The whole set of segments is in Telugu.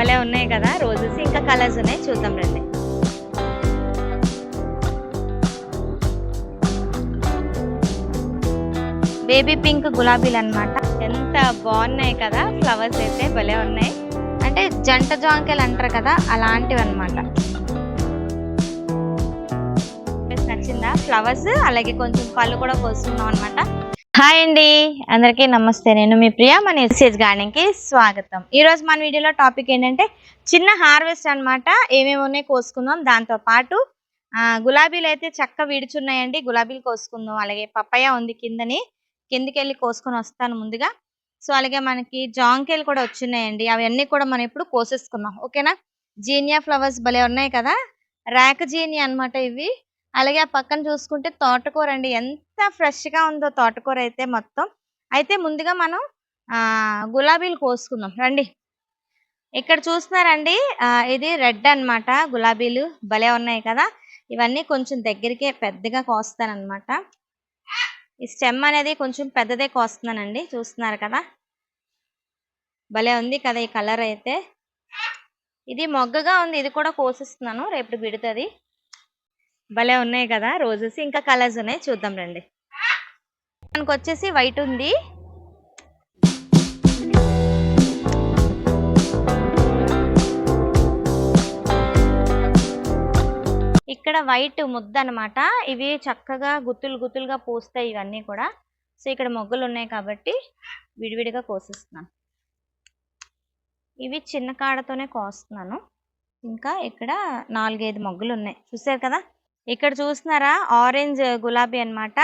భలే ఉన్నాయి కదా రోజెస్. ఇంకా కలర్స్ ఉన్నాయి చూద్దాం రండి. బేబీ పింక్ గులాబీలు అన్నమాట. ఎంత బాగున్నాయి కదా ఫ్లవర్స్ అయితే భలే ఉన్నాయి. అంటే జంట జాంకెలు అంటారు కదా అలాంటివి అనమాట నచ్చిందా? ఫ్లవర్స్ అలాగే కొంచెం పళ్ళు కూడా పోస్తున్నాం అనమాట హాయ్ అండి. అందరికీ నమస్తే. నేను మీ ప్రియా మన ఎస్సేజ్ గార్డెన్కి స్వాగతం ఈరోజు మన వీడియోలో టాపిక్ ఏంటంటే చిన్న హార్వెస్ట్ అన్నమాట. ఏమేమి ఉన్నాయి కోసుకుందాం. దాంతో పాటు గులాబీలు అయితే చక్క విడుచున్నాయండి. గులాబీలు కోసుకుందాం. అలాగే పప్పయ్య ఉంది కిందని. కిందికి వెళ్ళి కోసుకొని వస్తాను ముందుగా. సో అలాగే మనకి జాంకాయలు కూడా వచ్చినాయండి. అవన్నీ కూడా మనం ఇప్పుడు కోసేసుకుందాం. ఓకేనా? జీనియా ఫ్లవర్స్ భలే ఉన్నాయి కదా? ర్యాక్ జీనియా అన్నమాట ఇవి. అలాగే ఆ పక్కన చూసుకుంటే తోటకూర అండి. ఎంత ఫ్రెష్గా ఉందో తోటకూర అయితే మొత్తం. అయితే ముందుగా మనం గులాబీలు కోసుకుందాం. రండి. ఇక్కడ చూస్తున్నారండి ఇది రెడ్ అన్నమాట. గులాబీలు భలే ఉన్నాయి కదా. ఇవన్నీ కొంచెం దగ్గరికే పెద్దగా కోస్తానన్నమాట. ఈ స్టెమ్ అనేది కొంచెం పెద్దదే కోస్తున్నానండి. చూస్తున్నారు కదా. భలే ఉంది కదా ఈ కలర్ అయితే. ఇది మొగ్గగా ఉంది. ఇది కూడా కోసిస్తున్నాను. రేపు విడుతుంది. భలే ఉన్నాయి కదా రోజెస్. ఇంకా కలర్స్ ఉన్నాయి. చూద్దాం రండి. మనకు వచ్చేసి వైట్ ఉంది. ఇక్కడ వైట్ ముద్ద అన్నమాట. ఇవి చక్కగా గుత్తులు గుత్తులుగా పూస్తాయి ఇవన్నీ కూడా. సో ఇక్కడ మొగ్గలు ఉన్నాయి కాబట్టి విడివిడిగా కోసిస్తున్నాను. ఇవి చిన్న కాడతోనే కోస్తున్నాను. ఇంకా ఇక్కడ నాలుగైదు మొగ్గలు ఉన్నాయి. చూసారు కదా? ఇక్కడ చూస్తున్నారా? ఆరెంజ్ గులాబీ అన్నమాట.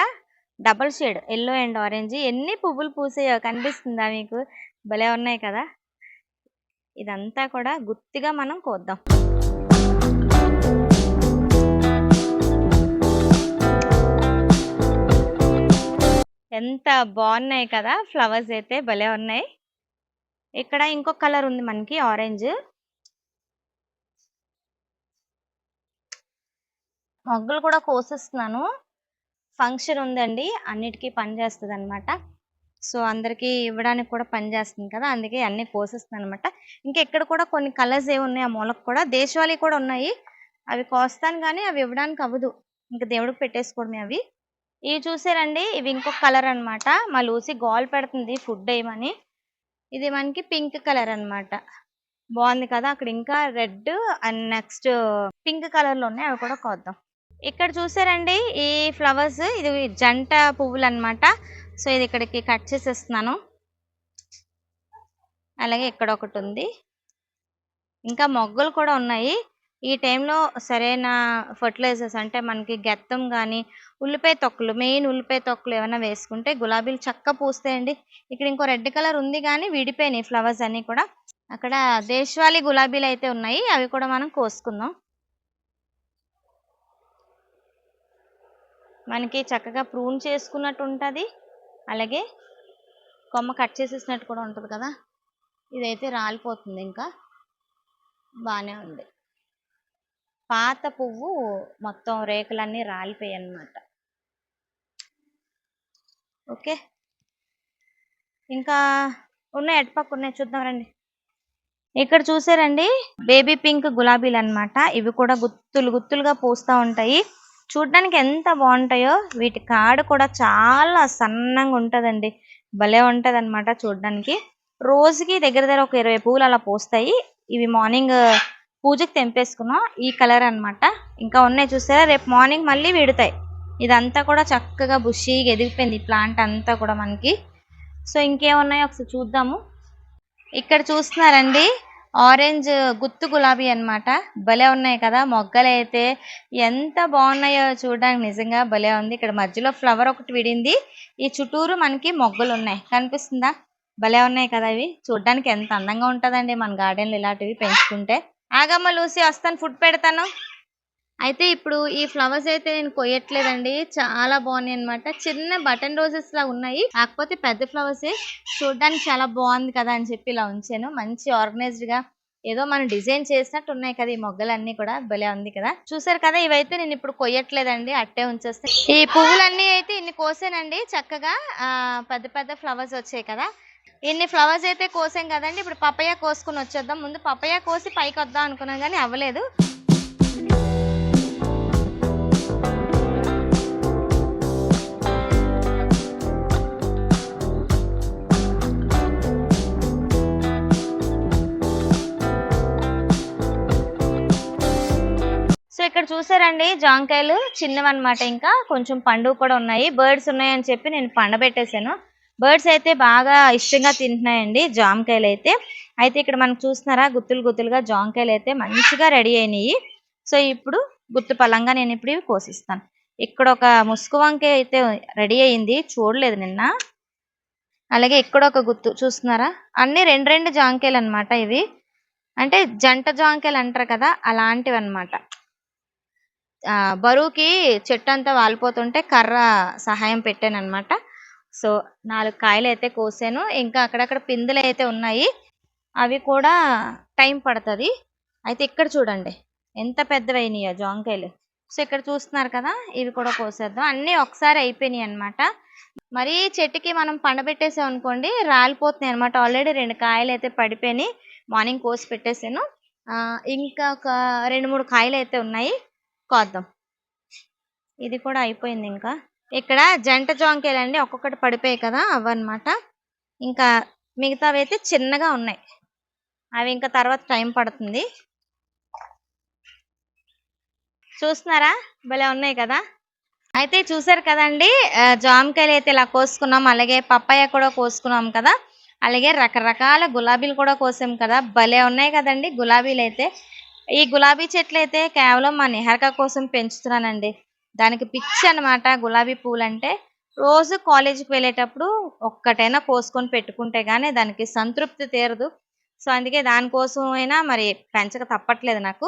Double shade yellow and orange. ఎన్ని పువ్వులు పూసాయో కనిపిస్తుందా మీకు? భలే ఉన్నాయి కదా? ఇదంతా కూడా గుత్తిగా మనం కోద్దాం. ఎంత బాగున్నాయి కదా? ఫ్లవర్స్ అయితే భలే ఉన్నాయి. ఇక్కడ ఇంకొక కలర్ ఉంది మనకి ఆరెంజ్. మొగ్గలు కూడా కోసిస్తున్నాను. ఫంక్షన్ ఉందండి. అన్నిటికీ పనిచేస్తుంది అనమాట సో అందరికీ ఇవ్వడానికి కూడా పని చేస్తుంది కదా. అందుకే అన్ని కోసిస్తున్నాను అనమాట ఇంకా ఇక్కడ కూడా కొన్ని కలర్స్ ఏ ఉన్నాయి ఆ మొలకు కూడా. దేశవాళీ కూడా ఉన్నాయి. అవి కోస్తాను కానీ అవి ఇవ్వడానికి అవ్వదు. ఇంకా దేవుడికి పెట్టేసుకోవడమే అవి. ఇవి చూసారండి. ఇవి ఇంకొక కలర్ అన్నమాట. మా లూసి గోల్ పెడుతుంది ఫుడ్ వేయమని ఇది మనకి పింక్ కలర్ అన్నమాట. బాగుంది కదా. అక్కడ ఇంకా రెడ్ అండ్ నెక్స్ట్ పింక్ కలర్లో ఉన్నాయి. అవి కూడా కోద్దాం. ఇక్కడ చూసారండి ఈ ఫ్లవర్స్ ఇది జంట పువ్వులు అన్నమాట సో ఇది ఇక్కడికి కట్ చేసేస్తున్నాను. అలాగే ఇక్కడ ఒకటి ఉంది. ఇంకా మొగ్గలు కూడా ఉన్నాయి. ఈ టైంలో సరైన ఫర్టిలైజర్స్ అంటే మనకి గెత్తం కానీ ఉల్లిపాయ తొక్కలు మెయిన్ ఉల్లిపాయ తొక్కలు ఏమైనా వేసుకుంటే గులాబీలు చక్క పూస్తాయండి. ఇక్కడ ఇంకో రెడ్ కలర్ ఉంది కానీ విడిపోయినాయి ఫ్లవర్స్ అన్నీ కూడా. అక్కడ దేశవాళీ గులాబీలు అయితే ఉన్నాయి. అవి కూడా మనం కోసుకుందాం. మనకి చక్కగా ప్రూన్ చేసుకున్నట్టు ఉంటుంది. అలాగే కొమ్మ కట్ చేసేసినట్టు కూడా ఉంటుంది కదా. ఇదైతే రాలిపోతుంది ఇంకా. బాగానే ఉంది. పాత పువ్వు మొత్తం రేకులన్నీ రాలిపోయాయి అన్నమాట. ఓకే. ఇంకా ఉన్నాయి ఎటుపక్క ఉన్నాయి చూద్దాం రండి. ఇక్కడ చూసారండి బేబీ పింక్ గులాబీలు అన్నమాట. ఇవి కూడా గుత్తులు గుత్తులుగా పూస్తూ ఉంటాయి. చూడడానికి ఎంత బాగుంటాయో వీటి కాడ కూడా చాలా సన్నంగా ఉంటుందండి. భలే ఉంటుంది అనమాట చూడడానికి. రోజుకి దగ్గర దగ్గర ఒక ఇరవై పువ్వులు అలా పూస్తాయి. ఇవి మార్నింగ్ పూజకి తెంపేసుకున్నాం. ఈ కలర్ అన్నమాట. ఇంకా ఉన్నాయి చూసారా? రేపు మార్నింగ్ మళ్ళీ విడుతాయి. ఇదంతా కూడా చక్కగా బుషీగా ఎదిగిపోయింది ప్లాంట్ అంతా కూడా మనకి. సో ఇంకేమున్నాయో ఒకసారి చూద్దాము. ఇక్కడ చూస్తున్నారండి. ఆరెంజ్ గుత్తు గులాబీ అన్నమాట. భలే ఉన్నాయి కదా మొగ్గలు అయితే ఎంత బాగున్నాయో చూడడానికి నిజంగా భలే ఉంది. ఇక్కడ మధ్యలో ఫ్లవర్ ఒకటి విడింది. ఈ చుట్టూరు మనకి మొగ్గలు ఉన్నాయి కనిపిస్తుందా? భలే ఉన్నాయి కదా ఇవి. చూడడానికి ఎంత అందంగా ఉంటుందండి మన గార్డెన్లు ఇలాంటివి పెంచుకుంటే. ఆగమ్మ లూసి వస్తాను ఫుడ్ పెడతాను. అయితే ఇప్పుడు ఈ ఫ్లవర్స్ అయితే నేను కొయ్యట్లేదండి. చాలా బాగున్నాయి అన్నమాట చిన్న బటన్ రోజెస్ లా ఉన్నాయి. కాకపోతే పెద్ద ఫ్లవర్స్ చూడడానికి చాలా బాగుంది కదా అని చెప్పి ఇలా ఉంచాను. మంచి ఆర్గనైజ్డ్గా ఏదో మనం డిజైన్ చేసినట్టు ఉన్నాయి కదా ఈ మొగ్గలన్నీ కూడా. భలే ఉంది కదా. చూసారు కదా ఇవైతే నేను ఇప్పుడు కొయ్యట్లేదండి. అట్టే ఉంచేస్తే. ఈ పువ్వులన్నీ అయితే ఇన్ని కోసానండి. చక్కగా పెద్ద పెద్ద ఫ్లవర్స్ వచ్చాయి కదా. ఇన్ని ఫ్లవర్స్ అయితే కోసాం కదండి. ఇప్పుడు పపయ్య కోసుకుని వచ్చేద్దాం. ముందు పపయ్య కోసి పైకి వద్దాం అనుకున్నాం కానీ అవ్వలేదు. ఇక్కడ చూసారండి జాంకాయలు చిన్నవన్నమాట ఇంకా. కొంచెం పండుగ కూడా ఉన్నాయి. బర్డ్స్ ఉన్నాయని చెప్పి నేను పండబెట్టేశాను బర్డ్స్ అయితే బాగా ఇష్టంగా తింటున్నాయండి జామకాయలు అయితే. అయితే ఇక్కడ మనకు చూస్తున్నారా? గుత్తులు గుత్తులుగా జామకాయలు అయితే మంచిగా రెడీ అయినాయి. సో ఇప్పుడు గుత్తు పలంగా నేను ఇప్పుడు ఇవి కోసిస్తాను. ఇక్కడ ఒక ముసుగు వంకాయ అయితే రెడీ అయింది. చూడలేదు నిన్న. అలాగే ఇక్కడ ఒక గుత్తు చూస్తున్నారా? అన్ని రెండు రెండు జాంకాయలు అన్నమాట ఇవి. అంటే జంట జాంకాయలు అంటారు కదా అలాంటివి అన్నమాట బరువుకి చెట్టు అంతా వాలిపోతుంటే కర్ర సహాయం పెట్టాను అనమాట సో నాలుగు కాయలు అయితే కోసాను. ఇంకా అక్కడక్కడ పిందులు అయితే ఉన్నాయి. అవి కూడా టైం పడుతుంది. అయితే ఇక్కడ చూడండి. ఎంత పెద్దవైనాయో జాంకాయలు. సో ఇక్కడ చూస్తున్నారు కదా ఇవి కూడా కోసేద్దాం. అన్నీ ఒకసారి అయిపోయినాయి అనమాట మరి చెట్టుకి మనం పండబెట్టేసాం అనుకోండి రాలిపోతున్నాయి అనమాట ఆల్రెడీ రెండు కాయలు అయితే పడిపోయినాయి. మార్నింగ్ కోసి పెట్టేసాను. ఇంకా ఒక రెండు మూడు కాయలు అయితే ఉన్నాయి. కోద్దాం. ఇది కూడా అయిపోయింది ఇంకా. ఇక్కడ జంట జోంకేలండి అండి ఒక్కొక్కటి పడిపోయాయి కదా అవన్నమాట. ఇంకా మిగతావి అయితే చిన్నగా ఉన్నాయి. అవి ఇంకా తర్వాత టైం పడుతుంది. చూస్తున్నారా? భలే ఉన్నాయి కదా. అయితే చూసారు కదండి జామకాయలు అయితే ఇలా కోసుకున్నాం అలాగే పప్పాయ కూడా కోసుకున్నాం కదా. అలాగే రకరకాల గులాబీలు కూడా కోసాం కదా. భలే ఉన్నాయి కదండి గులాబీలు అయితే ఈ గులాబీ చెట్లు అయితే కేవలం మా నిహారిక కోసం పెంచుతున్నానండి. దానికి పిచ్చి అన్నమాట గులాబీ పూలు అంటే రోజు కాలేజీకి వెళ్ళేటప్పుడు ఒక్కటైనా కోసుకొని పెట్టుకుంటే కానీ దానికి సంతృప్తి తీరదు. సో అందుకే దానికోసం అయినా మరి పెంచక తప్పట్లేదు నాకు.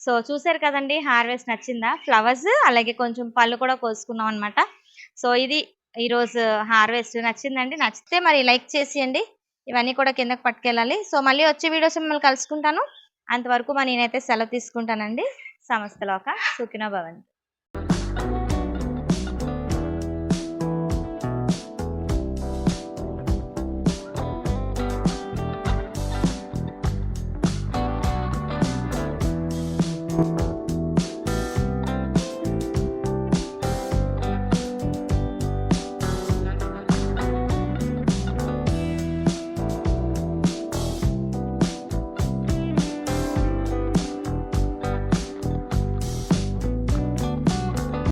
సో చూసారు కదండి హార్వెస్ట్ నచ్చిందా? ఫ్లవర్స్ అలాగే కొంచెం పళ్ళు కూడా కోసుకున్నాం అనమాట సో ఇది ఈరోజు హార్వెస్ట్ నచ్చిందండి. నచ్చితే మరి లైక్ చేసేయండి. ఇవన్నీ కూడా కిందకి పట్టుకెళ్ళాలి. సో మళ్ళీ వచ్చే వీడియోస్ మిమ్మల్ని కలుసుకుంటాను. అంతవరకు మరి నేనైతే సెలవు తీసుకుంటానండి. సమస్తలోక సుఖినో భవంతు.